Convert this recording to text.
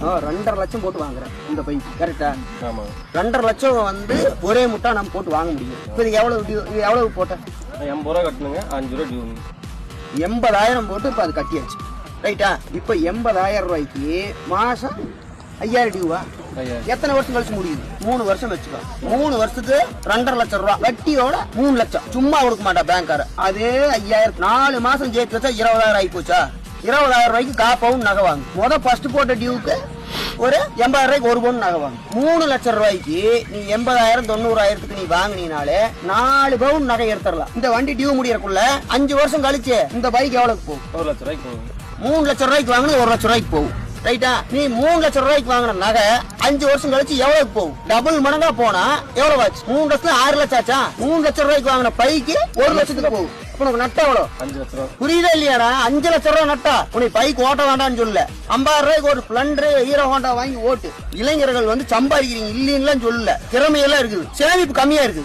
ஆ, ரெண்டரை லட்சம் போட்டு வாங்குறேன் இந்த பைக் கரெக்டா ஆமாங்க ரெண்டரை லட்சம் வந்து ஒரே முட்டா நம்ம போட்டு வாங்க முடியும். இப்போ இது எவ்வளவு due- இது எவ்வளவு போட்டேன் எண்பது ரூபா கட்டணுங்க அஞ்சு ரூபா டியூ எண்பதாயிரம் போட்டு இப்போ அது கட்டியாச்சு. ரைட்டா இப்போ எண்பதாயிரம் ரூபாய்க்கு மாசம் ஐயாயிரம் டியூவா எத்தனை வருஷம் கழிச்சு முடியுது மூணு வருஷம் வச்சுக்கோ. மூணு வருஷத்துக்கு ரெண்டரை லட்சம் ரூபா. வட்டியோட மூணு லட்சம். சும்மா கொடுக்க மாட்டா பேங்க்கார அதே ஐயாயிரம் நாலு மாசம் சேர்த்து வச்சா இருபதாயிரம் ஆகி போச்சா? இருபதாயிரம் ரூபாய்க்கு கா பவுன் நகை வாங்கு. முத ஃபர்ஸ்ட் போட்ட டியூக்கு ஒரு எண்பதாயிரம் ரூபாய்க்கு ஒரு பவுன் நகை வாங்கு. மூணு லட்சம் ரூபாய்க்கு நீ எண்பதாயிரம் தொண்ணூறாயிரத்துக்கு நீ வாங்குனீனாலே நாலு பவுன் நகை எடுத்துடலாம். இந்த வண்டி டியூ முடியறக்குள்ள அஞ்சு வருஷம் கழிச்சு இந்த பைக் எவ்வளவுக்கு போகும்? ஒரு லட்ச ரூபாய்க்கு போகுங்க மூணு லட்சம் ரூபாய்க்கு வாங்கினது ஒரு லட்சம் ரூபாய்க்கு போகும். ரைட்டா நீ மூணு லட்சம் ரூபாய்க்கு வாங்கின நகை அஞ்சு வருஷம் கழிச்சு எவ்வளவுக்கு போகும்? டபுள் மடங்கா போனா எவ்வளவு ஆச்சு? மூணு லட்சத்துல ஆறு லட்சம் ஆச்சா? மூணு லட்சம் ரூபாய்க்கு வாங்கின பைக்கு ஒரு லட்சத்துக்கு போகும். உனக்கு நட்டா எவ்வளவு அஞ்சு லட்ச ரூபா. புரியுதா இல்லையாடா? அஞ்சு லட்சம் ரூபாய் நட்டா. உனக்கு பைக் ஓட்ட வேண்டாம்னு சொல்லல. ஐம்பதாயிரம் ரூபாய்க்கு ஒரு ஸ்பிளண்டர் ஹீரோ ஹோண்டா வாங்கி ஓட்டு. இளைஞர்கள் வந்து சம்பாதிக்கிறீங்க இல்லைன்னு சொல்லல. திறமையெல்லாம் இருக்குது. சேமிப்பு கம்மியா இருக்குது.